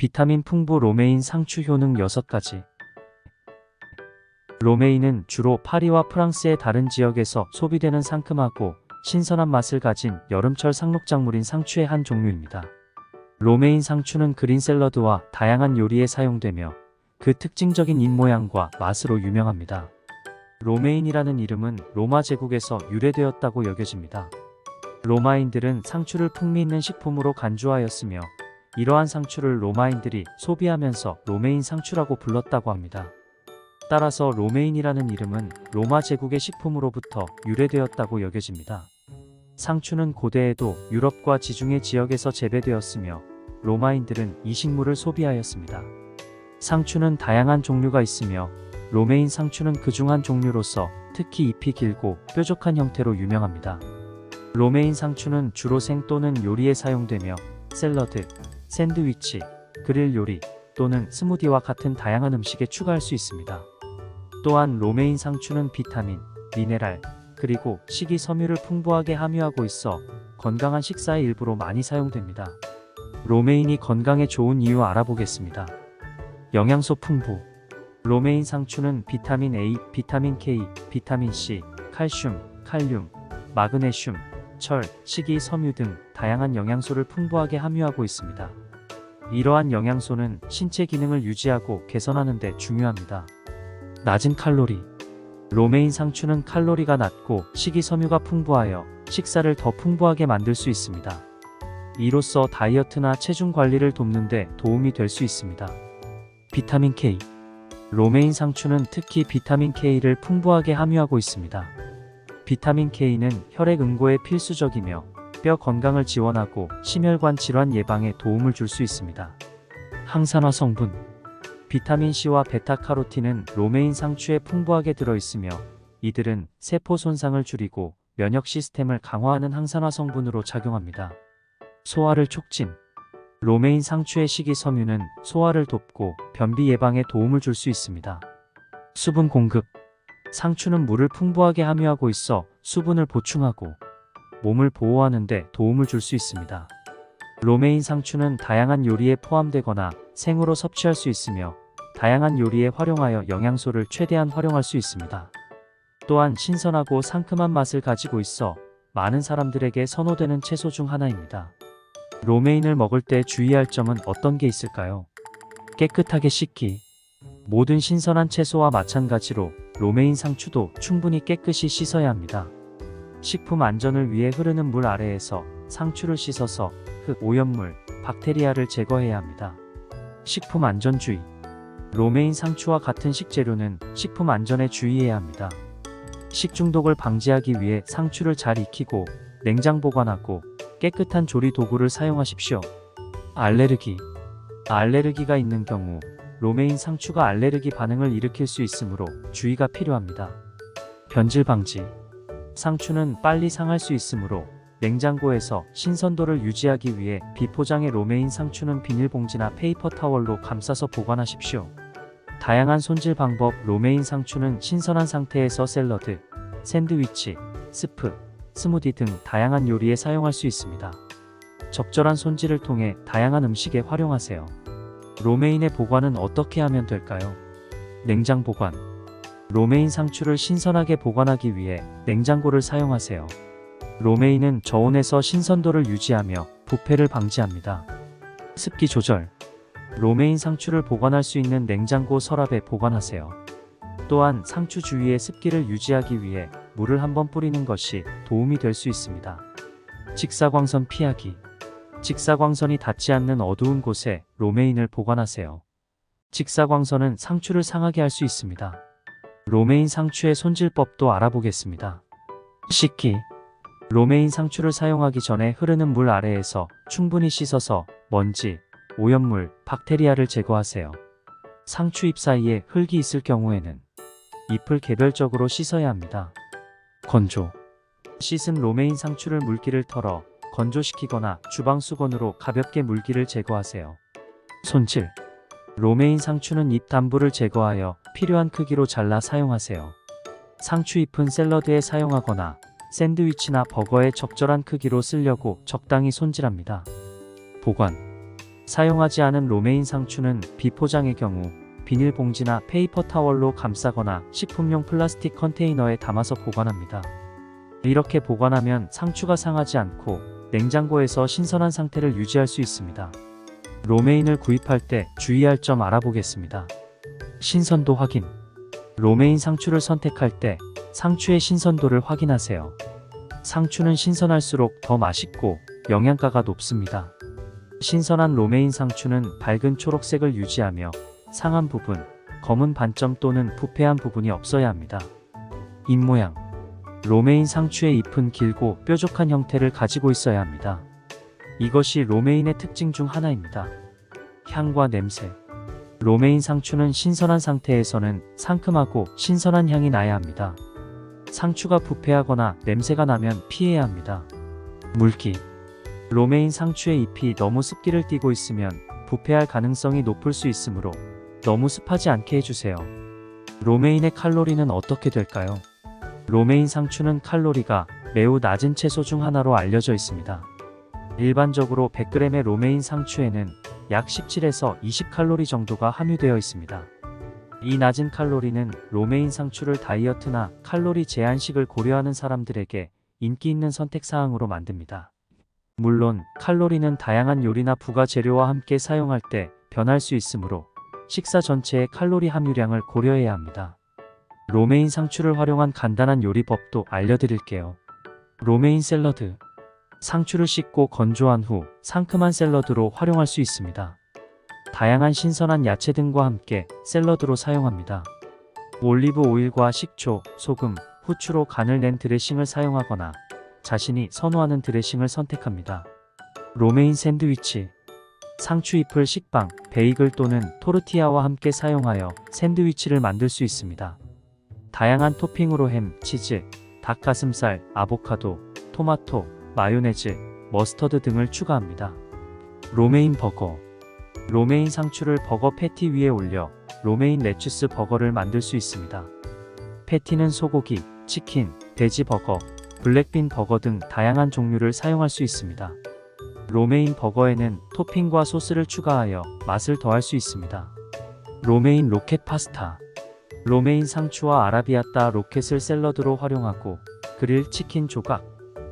비타민 풍부 로메인 상추 효능 6가지. 로메인은 주로 파리와 프랑스의 다른 지역에서 소비되는 상큼하고 신선한 맛을 가진 여름철 상록작물인 상추의 한 종류입니다. 로메인 상추는 그린 샐러드와 다양한 요리에 사용되며 그 특징적인 입모양과 맛으로 유명합니다. 로메인이라는 이름은 로마 제국에서 유래되었다고 여겨집니다. 로마인들은 상추를 풍미 있는 식품으로 간주하였으며 이러한 상추를 로마인들이 소비하면서 로메인 상추라고 불렀다고 합니다. 따라서 로메인이라는 이름은 로마 제국의 식품으로부터 유래되었다고 여겨집니다. 상추는 고대에도 유럽과 지중해 지역에서 재배되었으며 로마인들은 이 식물을 소비하였습니다. 상추는 다양한 종류가 있으며 로메인 상추는 그중 한 종류로서 특히 잎이 길고 뾰족한 형태로 유명합니다. 로메인 상추는 주로 생 또는 요리에 사용되며 샐러드, 샌드위치, 그릴 요리 또는 스무디와 같은 다양한 음식에 추가할 수 있습니다. 또한 로메인 상추는 비타민, 미네랄, 그리고 식이섬유를 풍부하게 함유하고 있어 건강한 식사의 일부로 많이 사용됩니다. 로메인이 건강에 좋은 이유 알아보겠습니다. 영양소 풍부. 로메인 상추는 비타민 A, 비타민 K, 비타민 C, 칼슘, 칼륨, 마그네슘, 철, 식이, 섬유 등 다양한 영양소를 풍부하게 함유하고 있습니다. 이러한 영양소는 신체 기능을 유지하고 개선하는 데 중요합니다. 낮은 칼로리. 로메인 상추는 칼로리가 낮고 식이섬유가 풍부하여 식사를 더 풍부하게 만들 수 있습니다. 이로써 다이어트나 체중 관리를 돕는 데 도움이 될 수 있습니다. 비타민 K. 로메인 상추는 특히 비타민 K를 풍부하게 함유하고 있습니다. 비타민 K는 혈액 응고에 필수적이며 뼈 건강을 지원하고 심혈관 질환 예방에 도움을 줄 수 있습니다. 항산화 성분 비타민 C와 베타카로틴은 로메인 상추에 풍부하게 들어있으며 이들은 세포 손상을 줄이고 면역 시스템을 강화하는 항산화 성분으로 작용합니다. 소화를 촉진 로메인 상추의 식이섬유는 소화를 돕고 변비 예방에 도움을 줄 수 있습니다. 수분 공급 상추는 물을 풍부하게 함유하고 있어 수분을 보충하고 몸을 보호하는 데 도움을 줄 수 있습니다. 로메인 상추는 다양한 요리에 포함되거나 생으로 섭취할 수 있으며 다양한 요리에 활용하여 영양소를 최대한 활용할 수 있습니다. 또한 신선하고 상큼한 맛을 가지고 있어 많은 사람들에게 선호되는 채소 중 하나입니다. 로메인을 먹을 때 주의할 점은 어떤 게 있을까요? 깨끗하게 씻기. 모든 신선한 채소와 마찬가지로 로메인 상추도 충분히 깨끗이 씻어야 합니다. 식품 안전을 위해 흐르는 물 아래에서 상추를 씻어서 흙, 오염물, 박테리아를 제거해야 합니다. 식품 안전주의. 로메인 상추와 같은 식재료는 식품 안전에 주의해야 합니다. 식중독을 방지하기 위해 상추를 잘 익히고 냉장 보관하고 깨끗한 조리 도구를 사용하십시오. 알레르기. 알레르기가 있는 경우 로메인 상추가 알레르기 반응을 일으킬 수 있으므로 주의가 필요합니다. 변질 방지. 상추는 빨리 상할 수 있으므로 냉장고에서 신선도를 유지하기 위해 비포장의 로메인 상추는 비닐봉지나 페이퍼 타월로 감싸서 보관하십시오. 다양한 손질 방법 로메인 상추는 신선한 상태에서 샐러드, 샌드위치, 스프, 스무디 등 다양한 요리에 사용할 수 있습니다. 적절한 손질을 통해 다양한 음식에 활용하세요. 로메인의 보관은 어떻게 하면 될까요? 냉장 보관. 로메인 상추를 신선하게 보관하기 위해 냉장고를 사용하세요. 로메인은 저온에서 신선도를 유지하며 부패를 방지합니다. 습기 조절. 로메인 상추를 보관할 수 있는 냉장고 서랍에 보관하세요. 또한 상추 주위에 습기를 유지하기 위해 물을 한번 뿌리는 것이 도움이 될 수 있습니다. 직사광선 피하기. 직사광선이 닿지 않는 어두운 곳에 로메인을 보관하세요. 직사광선은 상추를 상하게 할 수 있습니다. 로메인 상추의 손질법도 알아보겠습니다. 씻기. 로메인 상추를 사용하기 전에 흐르는 물 아래에서 충분히 씻어서 먼지, 오염물, 박테리아를 제거하세요. 상추 잎 사이에 흙이 있을 경우에는 잎을 개별적으로 씻어야 합니다. 건조. 씻은 로메인 상추를 물기를 털어 건조시키거나 주방 수건으로 가볍게 물기를 제거하세요. 손질. 로메인 상추는 잎 단부를 제거하여 필요한 크기로 잘라 사용하세요. 상추 잎은 샐러드에 사용하거나 샌드위치나 버거에 적절한 크기로 쓰려고 적당히 손질합니다. 보관. 사용하지 않은 로메인 상추는 비포장의 경우 비닐봉지나 페이퍼 타월로 감싸거나 식품용 플라스틱 컨테이너에 담아서 보관합니다. 이렇게 보관하면 상추가 상하지 않고 냉장고에서 신선한 상태를 유지할 수 있습니다. 로메인을 구입할 때 주의할 점 알아보겠습니다. 신선도 확인. 로메인 상추를 선택할 때 상추의 신선도를 확인하세요. 상추는 신선할수록 더 맛있고 영양가가 높습니다. 신선한 로메인 상추는 밝은 초록색을 유지하며 상한 부분, 검은 반점 또는 부패한 부분이 없어야 합니다. 잎 모양. 로메인 상추의 잎은 길고 뾰족한 형태를 가지고 있어야 합니다. 이것이 로메인의 특징 중 하나입니다. 향과 냄새. 로메인 상추는 신선한 상태에서는 상큼하고 신선한 향이 나야 합니다. 상추가 부패하거나 냄새가 나면 피해야 합니다. 물기. 로메인 상추의 잎이 너무 습기를 띠고 있으면 부패할 가능성이 높을 수 있으므로 너무 습하지 않게 해주세요. 로메인의 칼로리는 어떻게 될까요? 로메인 상추는 칼로리가 매우 낮은 채소 중 하나로 알려져 있습니다. 일반적으로 100g의 로메인 상추에는 약 17에서 20칼로리 정도가 함유되어 있습니다. 이 낮은 칼로리는 로메인 상추를 다이어트나 칼로리 제한식을 고려하는 사람들에게 인기 있는 선택 사항으로 만듭니다. 물론 칼로리는 다양한 요리나 부가 재료와 함께 사용할 때 변할 수 있으므로 식사 전체의 칼로리 함유량을 고려해야 합니다. 로메인 상추를 활용한 간단한 요리법도 알려드릴게요. 로메인 샐러드. 상추를 씻고 건조한 후 상큼한 샐러드로 활용할 수 있습니다. 다양한 신선한 야채 등과 함께 샐러드로 사용합니다. 올리브 오일과 식초, 소금, 후추로 간을 낸 드레싱을 사용하거나 자신이 선호하는 드레싱을 선택합니다. 로메인 샌드위치. 상추 잎을 식빵, 베이글 또는 토르티아와 함께 사용하여 샌드위치를 만들 수 있습니다. 다양한 토핑으로 햄, 치즈, 닭가슴살, 아보카도, 토마토, 마요네즈, 머스터드 등을 추가합니다. 로메인 버거. 로메인 상추를 버거 패티 위에 올려 로메인 레추스 버거를 만들 수 있습니다. 패티는 소고기, 치킨, 돼지 버거, 블랙빈 버거 등 다양한 종류를 사용할 수 있습니다. 로메인 버거에는 토핑과 소스를 추가하여 맛을 더할 수 있습니다. 로메인 로켓 파스타. 로메인 상추와 아라비아따 로켓을 샐러드로 활용하고 그릴 치킨 조각,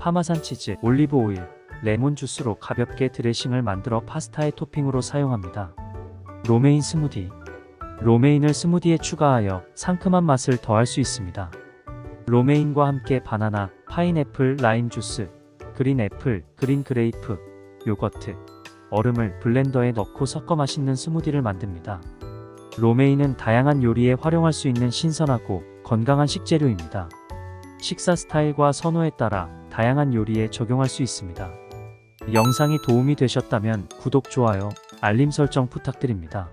파마산 치즈, 올리브 오일, 레몬 주스로 가볍게 드레싱을 만들어 파스타의 토핑으로 사용합니다. 로메인 스무디. 로메인을 스무디에 추가하여 상큼한 맛을 더할 수 있습니다. 로메인과 함께 바나나, 파인애플, 라임 주스, 그린 애플, 그린 그레이프, 요거트, 얼음을 블렌더에 넣고 섞어 맛있는 스무디를 만듭니다. 로메인은 다양한 요리에 활용할 수 있는 신선하고 건강한 식재료입니다. 식사 스타일과 선호에 따라 다양한 요리에 적용할 수 있습니다. 영상이 도움이 되셨다면 구독, 좋아요, 알림 설정 부탁드립니다.